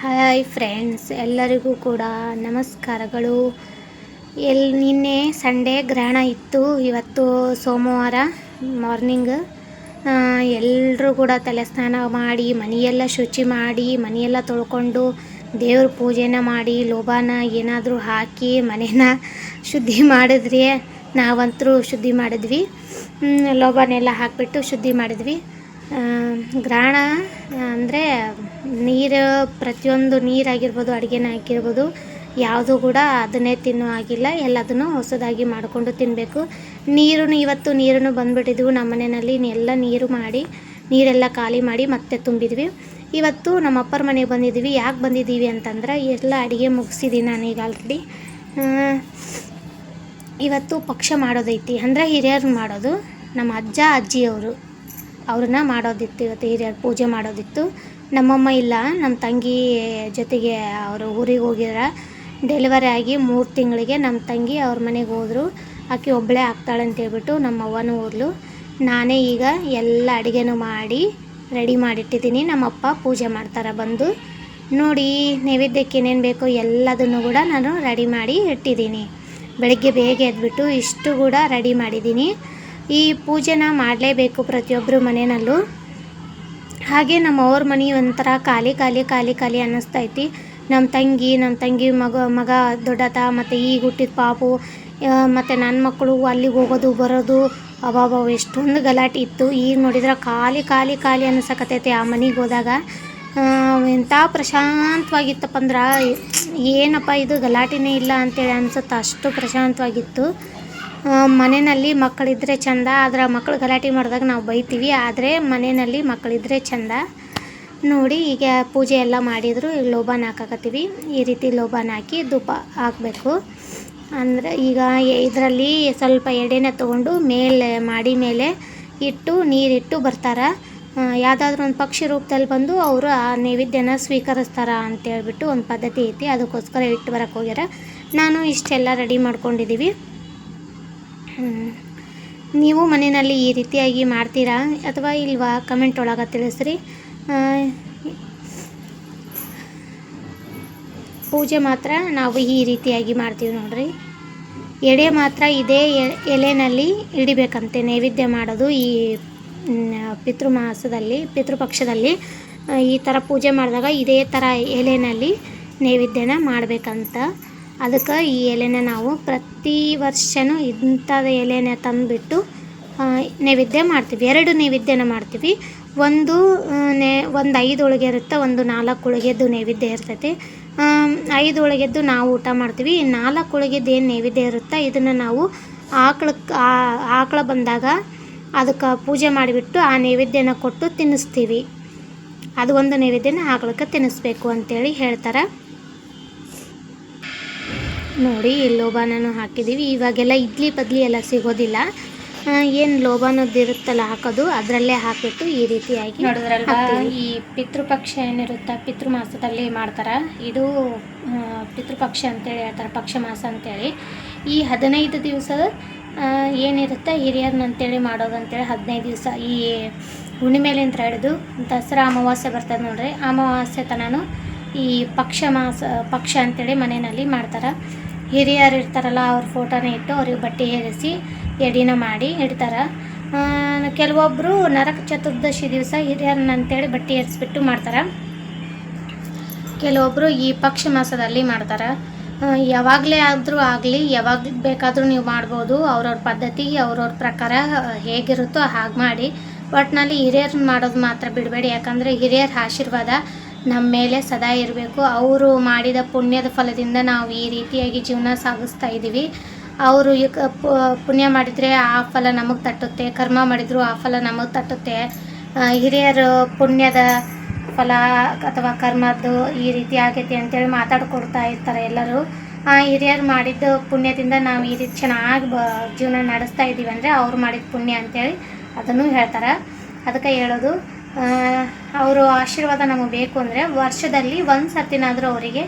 Hi friends ಎಲ್ಲರಿಗೂ ಕೂಡ ನಮಸ್ಕಾರಗಳು. ಎಲ್ಲಿ ನಿನ್ನೆ ಸಂಡೇ ಗ್ರಹಣ ಇತ್ತು. ಇವತ್ತು ಸೋಮವಾರ ಮಾರ್ನಿಂಗ್ ಎಲ್ಲರೂ ಕೂಡ ತಲೆ ಸ್ನಾನ ಮಾಡಿ, ಮನೆಯೆಲ್ಲ ಶುಚಿ ಮಾಡಿ, ಮನೆಯೆಲ್ಲ ತೊಳ್ಕೊಂಡು ದೇವ್ರ ಪೂಜೆನ ಮಾಡಿ ಲೋಬಾನ ಏನಾದರೂ ಹಾಕಿ, ಮನೇನ ಶುದ್ಧಿ ಮಾಡಿದ್ರಿ ನಾವಂತರೂ ಶುದ್ಧಿ ಮಾಡಿದ್ವಿ. ಲೋಬಾನೆಲ್ಲ ಹಾಕಿಬಿಟ್ಟು ಶುದ್ಧಿ ಮಾಡಿದ್ವಿ. ಗ್ರಹಣ ಅಂದರೆ ನೀರು, ಪ್ರತಿಯೊಂದು ನೀರಾಗಿರ್ಬೋದು, ಅಡುಗೆನ ಆಗಿರ್ಬೋದು ಯಾವುದು ಕೂಡ ಅದನ್ನೇ ತಿನ್ನೋ ಆಗಿಲ್ಲ ಎಲ್ಲದನ್ನು ಹೊಸದಾಗಿ ಮಾಡಿಕೊಂಡು ತಿನ್ನಬೇಕು ನೀರು ಇವತ್ತು ನೀರನ್ನು ಬಂದುಬಿಟ್ಟಿದ್ವು ನಮ್ಮ ಮನೆಯಲ್ಲಿ. ಎಲ್ಲ ನೀರು ಮಾಡಿ, ನೀರೆಲ್ಲ ಖಾಲಿ ಮಾಡಿ ಮತ್ತೆ ತುಂಬಿದ್ವಿ. ಇವತ್ತು ನಮ್ಮ ಅಪ್ಪರ ಮನೆಗೆ ಬಂದಿದ್ದೀವಿ ಯಾಕೆ ಬಂದಿದ್ದೀವಿ ಅಂತಂದ್ರೆ, ಎಲ್ಲ ಅಡುಗೆ ಮುಗಿಸಿದ್ದೀನಿ ಈಗ ಆಲ್ರೆಡಿ ಇವತ್ತು ಪಕ್ಷ ಮಾಡೋದೈತಿ. ಅಂದರೆ ಹಿರಿಯರು ಮಾಡೋದು. ನಮ್ಮ ಅಜ್ಜ, ಅಜ್ಜಿಯವರು ಅವ್ರನ್ನ ಮಾಡೋದಿತ್ತು. ಇವತ್ತು ಹಿರಿಯರು ಪೂಜೆ ಮಾಡೋದಿತ್ತು. ನಮ್ಮಮ್ಮ ಇಲ್ಲ ನಮ್ಮ ತಂಗಿ ಜೊತೆಗೆ ಅವರು ಊರಿಗೆ ಹೋಗಿದ್ರೆ. ಡೆಲಿವರಿ ಆಗಿ ಮೂರು ತಿಂಗಳಿಗೆ ನಮ್ಮ ತಂಗಿ ಅವ್ರ ಮನೆಗೆ ಹೋದರು. ಆಕೆ ಒಬ್ಬಳೇ ಆಗ್ತಾಳೆ ಅಂತ ಹೇಳ್ಬಿಟ್ಟು ನಮ್ಮ ಅವ್ವನೂ ಹೋದ್ಲು. ನಾನೇ ಈಗ ಎಲ್ಲ ಅಡುಗೆನೂ ಮಾಡಿ ರೆಡಿ ಮಾಡಿಟ್ಟಿದ್ದೀನಿ. ನಮ್ಮಪ್ಪ ಪೂಜೆ ಮಾಡ್ತಾರೆ ಬಂದು. ನೋಡಿ, ನೈವೇದ್ಯಕ್ಕೆ ಏನೇನು ಬೇಕೋ ಎಲ್ಲದನ್ನು ಕೂಡ ನಾನು ರೆಡಿ ಮಾಡಿ ಇಟ್ಟಿದ್ದೀನಿ. ಬೆಳಗ್ಗೆ ಬೇಗ ಎದ್ಬಿಟ್ಟು ಇಷ್ಟು ಕೂಡ ರೆಡಿ ಮಾಡಿದ್ದೀನಿ. ಈ ಪೂಜೆನ ಮಾಡಲೇಬೇಕು ಪ್ರತಿಯೊಬ್ಬರು ಮನೆಯಲ್ಲೂ ಹಾಗೆ ನಮ್ಮ ಅವ್ರ ಮನೆ ಒಂಥರ ಖಾಲಿ ಖಾಲಿ ಖಾಲಿ ಖಾಲಿ ಅನ್ನಿಸ್ತೈತಿ. ನಮ್ಮ ತಂಗಿ ನಮ್ಮ ತಂಗಿ ಮಗ ಮಗ ದೊಡ್ಡತ, ಮತ್ತು ಈಗ ಹುಟ್ಟಿದ ಪಾಪು ಮತ್ತು ನನ್ನ ಮಕ್ಕಳು ಅಲ್ಲಿಗೆ ಹೋಗೋದು, ಬರೋದು ಅಬಾಬ ಎಷ್ಟೊಂದು ಗಲಾಟೆ ಇತ್ತು. ಈಗ ನೋಡಿದ್ರೆ ಖಾಲಿ ಖಾಲಿ ಖಾಲಿ ಅನಿಸಕತ್ತೈತಿ ಆ ಮನೆಗೆ ಹೋದಾಗ. ಎಂಥ ಪ್ರಶಾಂತವಾಗಿತ್ತಪ್ಪ ಅಂದ್ರೆ, ಏನಪ್ಪ ಇದು ಗಲಾಟೆನೇ ಇಲ್ಲ ಅಂತೇಳಿ ಅನ್ಸುತ್ತೆ ಅಷ್ಟು ಪ್ರಶಾಂತವಾಗಿತ್ತು. ಮನೆಯಲ್ಲಿ ಮಕ್ಕಳಿದ್ರೆ ಚಂದ, ಆದ್ರೆ ಮಕ್ಕಳು ಗಲಾಟೆ ಮಾಡಿದಾಗ ನಾವು ಬೈತೀವಿ. ಆದರೆ ಮನೆಯಲ್ಲಿ ಮಕ್ಕಳಿದ್ರೆ ಚಂದ. ನೋಡಿ, ಈಗ ಪೂಜೆ ಎಲ್ಲ ಮಾಡಿದ್ರು, ಈಗ ಲೋಬಾನ ಹಾಕಕತ್ತೀವಿ. ಈ ರೀತಿ ಲೋಬಾನ ಹಾಕಿ ಧೂಪ ಹಾಕಬೇಕು. ಅಂದರೆ ಈಗ ಇದರಲ್ಲಿ ಸ್ವಲ್ಪ ಎಡೆನ ತೊಗೊಂಡು ಮೇಲೆ, ಮಾಡಿ ಮೇಲೆ ಇಟ್ಟು, ನೀರಿಟ್ಟು ಬರ್ತಾರೆ. ಯಾವುದಾದ್ರೂ ಒಂದು ಪಕ್ಷಿ ರೂಪದಲ್ಲಿ ಬಂದು ಅವರು ಆ ನೈವೇದ್ಯನ ಸ್ವೀಕರಿಸ್ತಾರ ಅಂತೇಳ್ಬಿಟ್ಟು ಒಂದು ಪದ್ಧತಿ ಐತಿ. ಅದಕ್ಕೋಸ್ಕರ ಇಟ್ಟು ಬರೋಕ್ಕೆ ಹೋಗ್ಯಾರ. ನಾನು ಇಷ್ಟೆಲ್ಲ ರೆಡಿ ಮಾಡ್ಕೊಂಡಿದ್ದೀವಿ. ನೀವು ಮನೆಯಲ್ಲಿ ಈ ರೀತಿಯಾಗಿ ಮಾಡ್ತೀರಾ ಅಥವಾ ಇಲ್ವಾ? ಕಮೆಂಟ್ ಒಳಗೆ ತಿಳಿಸ್ರಿ. ಪೂಜೆ ಮಾತ್ರ ನಾವು ಈ ರೀತಿಯಾಗಿ ಮಾಡ್ತೀವಿ ನೋಡ್ರಿ. ಎಡೆ ಮಾತ್ರ ಇದೇ ಎಲೆನಲ್ಲಿ ಇಡಿಬೇಕಂತೆ, ನೈವೇದ್ಯ ಮಾಡೋದು ಈ ಪಿತೃಮಾಸದಲ್ಲಿ, ಪಿತೃಪಕ್ಷದಲ್ಲಿ. ಈ ಥರ ಪೂಜೆ ಮಾಡಿದಾಗ ಇದೇ ಥರ ಎಲೆನಲ್ಲಿ ನೈವೇದ್ಯನ ಮಾಡಬೇಕಂತ. ಅದಕ್ಕೆ ಈ ಎಲೆನ ನಾವು ಪ್ರತಿ ವರ್ಷವೂ ಇಂಥದ್ದು ಎಲೆನ ತಂದುಬಿಟ್ಟು ನೈವೇದ್ಯ ಮಾಡ್ತೀವಿ. ಎರಡು ನೈವೇದ್ಯನ ಮಾಡ್ತೀವಿ. ಒಂದು ನೇ, ಒಂದು ಐದು ಹೋಳಿಗೆ ಇರುತ್ತೆ, ಒಂದು ನಾಲ್ಕು ಹೋಳಿಗೆದ್ದು ನೈವೇದ್ಯ ಇರ್ತೈತಿ. ಐದು ಹೋಳಿಗೆದ್ದು ನಾವು ಊಟ ಮಾಡ್ತೀವಿ. ನಾಲ್ಕು ಹೋಳಿಗೆದ್ದು ಏನು ನೈವೇದ್ಯ ಇರುತ್ತೆ ಇದನ್ನು ನಾವು ಆಕಳ ಆಕಳ ಬಂದಾಗ ಅದಕ್ಕೆ ಪೂಜೆ ಮಾಡಿಬಿಟ್ಟು ಆ ನೈವೇದ್ಯನ ಕೊಟ್ಟು ತಿನ್ನಿಸ್ತೀವಿ. ಅದು ಒಂದು ನೈವೇದ್ಯನ ಆಕಳಕ್ಕೆ ತಿನ್ನಿಸ್ಬೇಕು ಅಂತೇಳಿ ಹೇಳ್ತಾರೆ. ನೋಡಿ ಲೋಬಾನನು ಹಾಕಿದ್ದೀವಿ. ಇವಾಗೆಲ್ಲ ಇಡ್ಲಿ ಬದಲಿ ಎಲ್ಲ ಸಿಗೋದಿಲ್ಲ. ಏನು ಲೋಬಾನದ್ದು ಇರುತ್ತಲ್ಲ ಹಾಕೋದು ಅದರಲ್ಲೇ ಹಾಕಿಬಿಟ್ಟು ಈ ರೀತಿಯಾಗಿ ನೋಡಿದ್ರಲ್ವಾ. ಈ ಪಿತೃಪಕ್ಷ ಏನಿರುತ್ತೆ ಪಿತೃಮಾಸದಲ್ಲಿ ಮಾಡ್ತಾರೆ? ಇದು ಪಿತೃಪಕ್ಷ ಅಂತೇಳಿ ಹೇಳ್ತಾರೆ ಪಕ್ಷ ಮಾಸ ಅಂತೇಳಿ. ಈ ಹದಿನೈದು ದಿವಸ ಏನಿರುತ್ತೆ ಹಿರಿಯರ್ನ ಅಂತೇಳಿ ಮಾಡೋದು ಅಂತೇಳಿ ಹದಿನೈದು ದಿವಸ. ಈ ಹುಣ್ಣಿಮೆಲಿಂದ ಹಿಡಿದು ದಸರಾ ಅಮಾವಾಸ್ಯೆ ಬರ್ತದೆ ನೋಡ್ರಿ. ಅಮಾವಾಸ್ಯೆ ತನೂ ಈ ಪಕ್ಷ ಮಾಸ, ಪಕ್ಷ ಅಂತೇಳಿ ಮನೆಯಲ್ಲಿ ಮಾಡ್ತಾರೆ. ಹಿರಿಯರು ಇರ್ತಾರಲ್ಲ, ಅವ್ರ ಫೋಟೋನ ಇಟ್ಟು ಅವ್ರಿಗೆ ಬಟ್ಟೆ ಏರಿಸಿ ಎಡಿನ ಮಾಡಿ ಇಡ್ತಾರೆ. ಕೆಲವೊಬ್ಬರು ನರಕ ಚತುರ್ದಶಿ ದಿವಸ ಹಿರಿಯರನ್ನ ಅಂತೇಳಿ ಬಟ್ಟೆ ಏರಿಸ್ಬಿಟ್ಟು ಮಾಡ್ತಾರೆ. ಕೆಲವೊಬ್ಬರು ಈ ಪಕ್ಷ ಮಾಸದಲ್ಲಿ ಮಾಡ್ತಾರೆ. ಯಾವಾಗಲೇ ಆದರೂ ಆಗಲಿ ಯಾವಾಗ ಬೇಕಾದರೂ ನೀವು ಮಾಡ್ಬೋದು. ಅವ್ರವ್ರ ಪದ್ಧತಿ, ಅವ್ರವ್ರ ಪ್ರಕಾರ ಹೇಗಿರುತ್ತೋ ಹಾಗೆ ಮಾಡಿ. ಒಟ್ಟಿನಲ್ಲಿ ಹಿರಿಯರನ್ನ ಮಾಡೋದು ಮಾತ್ರ ಬಿಡಬೇಡಿ. ಯಾಕಂದರೆ ಹಿರಿಯರ ಆಶೀರ್ವಾದ ನಮ್ಮ ಮೇಲೆ ಸದಾ ಇರಬೇಕು. ಅವರು ಮಾಡಿದ ಪುಣ್ಯದ ಫಲದಿಂದ ನಾವು ಈ ರೀತಿಯಾಗಿ ಜೀವನ ಸಾಗಿಸ್ತಾ ಇದ್ದೀವಿ ಅವರು ಪುಣ್ಯ ಮಾಡಿದರೆ ಆ ಫಲ ನಮಗೆ ತಟ್ಟುತ್ತೆ. ಕರ್ಮ ಮಾಡಿದ್ರು ಆ ಫಲ ನಮಗೆ ತಟ್ಟುತ್ತೆ. ಹಿರಿಯರು ಪುಣ್ಯದ ಫಲ ಅಥವಾ ಕರ್ಮದ್ದು ಈ ರೀತಿ ಆಗೈತಿ ಅಂತೇಳಿ ಮಾತಾಡ್ಕೊಡ್ತಾ ಇರ್ತಾರೆ ಎಲ್ಲರೂ. ಆ, ಹಿರಿಯರು ಮಾಡಿದ್ದ ಪುಣ್ಯದಿಂದ ನಾವು ಈ ರೀತಿ ಚೆನ್ನಾಗಿ ಬ, ಜೀವನ ನಡೆಸ್ತಾ ಇದ್ದೀವಿ ಅಂದರೆ ಅವ್ರು ಮಾಡಿದ ಪುಣ್ಯ ಅಂತೇಳಿ ಅದನ್ನು ಹೇಳ್ತಾರೆ. ಅದಕ್ಕೆ ಹೇಳೋದು ಅವರು ಆಶೀರ್ವಾದ ನಮಗೆ ಬೇಕು ಅಂದರೆ ವರ್ಷದಲ್ಲಿ ಒಂದು ಸರ್ತಿನಾದರೂ ಅವರಿಗೆ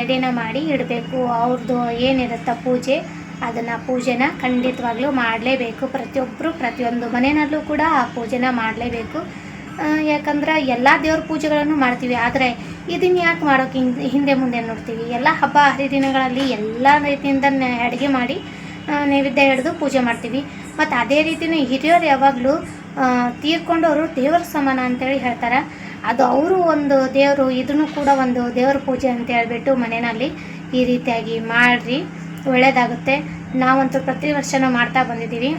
ಎಡೆನ ಮಾಡಿ ಇಡಬೇಕು. ಅವ್ರದ್ದು ಏನಿರುತ್ತೆ ಪೂಜೆ, ಅದನ್ನು ಪೂಜೆನ ಖಂಡಿತವಾಗ್ಲೂ ಮಾಡಲೇಬೇಕು. ಪ್ರತಿಯೊಬ್ಬರು ಪ್ರತಿಯೊಂದು ಮನೆಯಲ್ಲೂ ಕೂಡ ಆ ಪೂಜೆನ ಮಾಡಲೇಬೇಕು. ಯಾಕಂದ್ರೆ ಎಲ್ಲ ದೇವ್ರ ಪೂಜೆಗಳನ್ನು ಮಾಡ್ತೀವಿ. ಆದರೆ ಇದನ್ನು ಯಾಕೆ ಮಾಡೋಕೆ ಹಿಂದೆ ಮುಂದೆ ನೋಡ್ತೀವಿ? ಎಲ್ಲ ಹಬ್ಬ ಹರಿದಿನಗಳಲ್ಲಿ ಎಲ್ಲ ರೀತಿಯಿಂದ ಅಡುಗೆ ಮಾಡಿ ನೈವೇದ್ಯ ಹಿಡಿದು ಪೂಜೆ ಮಾಡ್ತೀವಿ. ಮತ್ತು ಅದೇ ರೀತಿಯೂ ಹಿರಿಯರು ಯಾವಾಗಲೂ ತೀರ್ಕೊಂಡವರು ದೇವರ ಸಮಾನ ಅಂತೇಳಿ ಹೇಳ್ತಾರೆ. ಅದು ಅವರು ಒಂದು ದೇವರು, ಇದನ್ನು ಕೂಡ ಒಂದು ದೇವರ ಪೂಜೆ ಅಂತ ಹೇಳ್ಬಿಟ್ಟು ಮನೆಯಲ್ಲಿ ಈ ರೀತಿಯಾಗಿ ಮಾಡಿರಿ ಒಳ್ಳೆಯದಾಗುತ್ತೆ ನಾವಂತೂ ಪ್ರತಿ ವರ್ಷನೂ ಮಾಡ್ತಾ ಬಂದಿದ್ದೀವಿ.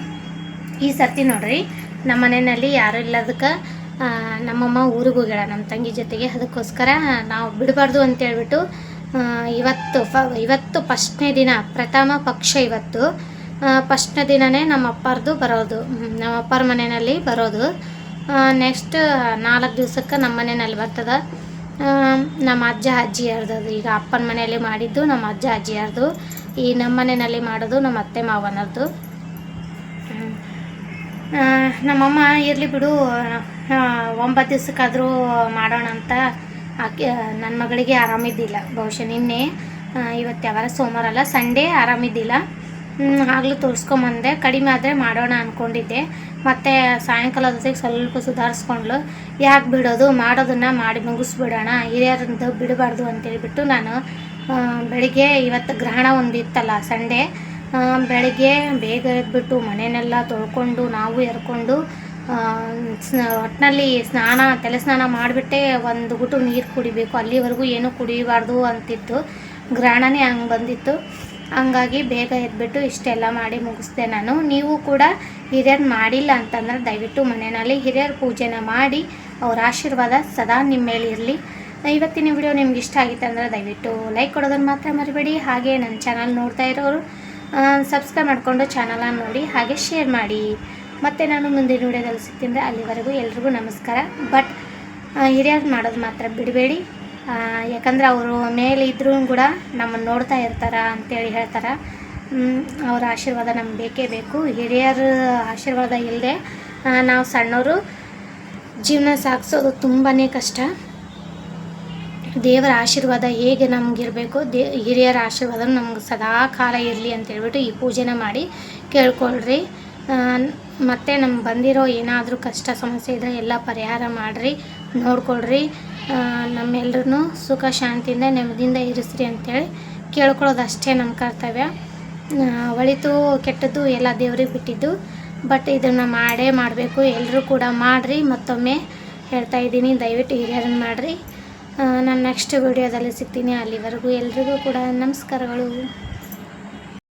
ಈ ಸರ್ತಿ ನೋಡ್ರಿ, ನಮ್ಮ ಮನೆಯಲ್ಲಿ ಯಾರೂ ಇಲ್ಲದಕ್ಕೆ ನಮ್ಮಮ್ಮ ಊರಿಗೆ ಹೋಗ್ಯಾಳ, ನಮ್ಮ ತಂಗಿ ಜೊತೆಗೆ. ಅದಕ್ಕೋಸ್ಕರ ನಾವು ಬಿಡಬಾರ್ದು ಅಂತೇಳ್ಬಿಟ್ಟು ಇವತ್ತು, ಫ, ಇವತ್ತು ಫಸ್ಟ್ನೇ ದಿನ, ಪ್ರಥಮ ಪಕ್ಷ ಇವತ್ತು. ಫಸ್ಟ್ನೇ ದಿನವೇ ನಮ್ಮ ಅಪ್ಪಾರ್ದು ಬರೋದು. ನಮ್ಮ ಅಪ್ಪರ ಮನೆಯಲ್ಲಿ ಬರೋದು. ನೆಕ್ಸ್ಟ್ ನಾಲ್ಕು ದಿವ್ಸಕ್ಕೆ ನಮ್ಮ ಮನೆಯಲ್ಲಿ ಬರ್ತದೆ. ನಮ್ಮ ಅಜ್ಜ ಅಜ್ಜಿಯರ್ದು ಅದು ಈಗ ಅಪ್ಪನ ಮನೆಯಲ್ಲಿ ಮಾಡಿದ್ದು ನಮ್ಮ ಅಜ್ಜ ಅಜ್ಜಿಯರ್ದು ಈ ನಮ್ಮ ಮನೆಯಲ್ಲಿ ಮಾಡೋದು ನಮ್ಮ ಅತ್ತೆ ಮಾವನರ್ದು ಹ್ಮ್. ನಮ್ಮಮ್ಮ ಇರಲಿ ಬಿಡು ಒಂಬತ್ತು ದಿವ್ಸಕ್ಕಾದರೂ ಮಾಡೋಣ ಅಂತ ಆಕೆ ನನ್ನ ಮಗಳಿಗೆ ಆರಾಮಿದ್ದಿಲ್ಲ. ಬಹುಶಃ ನಿನ್ನೆ ಇವತ್ತು ಯಾವಾರ ಸೋಮವಾರ ಅಲ್ಲ, ಸಂಡೇ ಆರಾಮಿದ್ದಿಲ್ಲ. ಆಗ್ಲೂ ತೋರಿಸ್ಕೊಂಬಂದೆ. ಕಡಿಮೆ ಆದರೆ ಮಾಡೋಣ ಅಂದ್ಕೊಂಡಿದ್ದೆ ಮತ್ತು ಸಾಯಂಕಾಲ ಹೊತ್ತಿಗೆ ಸ್ವಲ್ಪ ಸುಧಾರಿಸ್ಕೊಂಡ್ಲು. ಯಾಕೆ ಬಿಡೋದು? ಮಾಡೋದನ್ನು ಮಾಡಿ ಮುಗಿಸ್ಬಿಡೋಣ. ಹಿರಿಯರಿಂದ ಬಿಡಬಾರ್ದು ಅಂತೇಳ್ಬಿಟ್ಟು ನಾನು ಬೆಳಿಗ್ಗೆ ಇವತ್ತು ಗ್ರಹಣ ಒಂದು ಇತ್ತಲ್ಲ ಸಂಡೇ ಬೆಳಿಗ್ಗೆ ಬೇಗ ಎದ್ಬಿಟ್ಟು ಮನೆಯನ್ನೆಲ್ಲ ತೊಳ್ಕೊಂಡು ನಾವು ಎರ್ಕೊಂಡು ಒಟ್ಟಿನಲ್ಲಿ ಸ್ನಾನ ತಲೆ ಸ್ನಾನ ಮಾಡಿಬಿಟ್ಟೆ ಒಂದು ಗುಟು ನೀರು ಕುಡಿಬೇಕು. ಅಲ್ಲಿವರೆಗೂ ಏನೂ ಕುಡಿಬಾರ್ದು ಅಂತಿತ್ತು. ಗ್ರಹಣನೇ ಹಂಗೆ ಬಂದಿತ್ತು. ಹಂಗಾಗಿ ಬೇಗ ಎದ್ಬಿಟ್ಟು ಇಷ್ಟೆಲ್ಲ ಮಾಡಿ ಮುಗಿಸ್ದೆ ನಾನು. ನೀವು ಕೂಡ ಹಿರಿಯರು ಮಾಡಿಲ್ಲ ಅಂತಂದ್ರೆ ದಯವಿಟ್ಟು ಮನೆಯಲ್ಲಿ ಹಿರಿಯರ ಪೂಜೆನ ಮಾಡಿ, ಅವ್ರ ಆಶೀರ್ವಾದ ಸದಾ ನಿಮ್ಮ ಮೇಲೆ ಇರಲಿ. ಇವತ್ತಿನ ವಿಡಿಯೋ ನಿಮ್ಗೆ ಇಷ್ಟ ಆಗಿತ್ತು ಅಂದರೆ ದಯವಿಟ್ಟು ಲೈಕ್ ಕೊಡೋದನ್ನು ಮಾತ್ರ ಮರಿಬೇಡಿ. ಹಾಗೆ ನನ್ನ ಚಾನಲ್ ನೋಡ್ತಾ ಇರೋರು ಸಬ್ಸ್ಕ್ರೈಬ್ ಮಾಡಿಕೊಂಡು ಚಾನಲನ್ನು ನೋಡಿ, ಹಾಗೆ ಶೇರ್ ಮಾಡಿ. ಮತ್ತೆ ನಾನು ಮುಂದಿನ ವಿಡಿಯೋದಲ್ಲಿ ಸಿಗ್ತೀನಿ ಅಲ್ಲಿವರೆಗೂ ಎಲ್ರಿಗೂ ನಮಸ್ಕಾರ. ಬಟ್ ಹಿರಿಯರು ಮಾಡೋದು ಮಾತ್ರ ಬಿಡಬೇಡಿ. ಯಾಕಂದ್ರೆ ಅವರು ಮೇಲೆ ಇದ್ರೂ ಕೂಡ ನಮ್ಮನ್ನು ನೋಡ್ತಾ ಇರ್ತಾರ ಅಂತೇಳಿ ಹೇಳ್ತಾರೆ. ಅವರ ಆಶೀರ್ವಾದ ನಮ್ಗೆ ಬೇಕೇ ಬೇಕು. ಹಿರಿಯರ ಆಶೀರ್ವಾದ ಇಲ್ಲದೆ ನಾವು ಸಣ್ಣವರು, ಜೀವನ ಸಾಗಿಸೋದು ತುಂಬಾ ಕಷ್ಟ. ದೇವರ ಆಶೀರ್ವಾದ ಹೇಗೆ ನಮಗಿರಬೇಕು, ದೇ, ಹಿರಿಯರ ಆಶೀರ್ವಾದ ನಮ್ಗೆ ಸದಾ ಕಾಲ ಇರಲಿ ಅಂತೇಳ್ಬಿಟ್ಟು ಈ ಪೂಜೆನ ಮಾಡಿ ಕೇಳ್ಕೊಳ್ರಿ. ಮತ್ತು ನಮ್ಗೆ ಬಂದಿರೋ ಏನಾದರೂ ಕಷ್ಟ ಸಮಸ್ಯೆ ಇದ್ದರೆ ಎಲ್ಲ ಪರಿಹಾರ ಮಾಡಿರಿ, ನೋಡ್ಕೊಳ್ರಿ. ನಮ್ಮೆಲ್ಲರೂ ಸುಖ, ಶಾಂತಿಯಿಂದ, ನೆಮ್ಮದಿಯಿಂದ ಇರಿಸ್ರಿ ಅಂತೇಳಿ ಕೇಳ್ಕೊಳ್ಳೋದು ಅಷ್ಟೇ ನಮ್ಮ ಕರ್ತವ್ಯ. ಒಳಿತು ಕೆಟ್ಟದ್ದು ಎಲ್ಲ ದೇವ್ರಿಗೆ ಬಿಟ್ಟಿದ್ದು ಬಟ್ ಇದನ್ನು ಮಾಡೇ ಮಾಡಬೇಕು. ಎಲ್ಲರೂ ಕೂಡ ಮಾಡಿರಿ, ಮತ್ತೊಮ್ಮೆ ಹೇಳ್ತಾ ಇದ್ದೀನಿ, ದಯವಿಟ್ಟು ಹಿರಿಯರನ್ನು ಮಾಡಿರಿ. ನಾನು ನೆಕ್ಸ್ಟ್ ವಿಡಿಯೋದಲ್ಲಿ ಸಿಗ್ತೀನಿ. ಅಲ್ಲಿವರೆಗೂ ಎಲ್ರಿಗೂ ಕೂಡ ನಮಸ್ಕಾರಗಳು.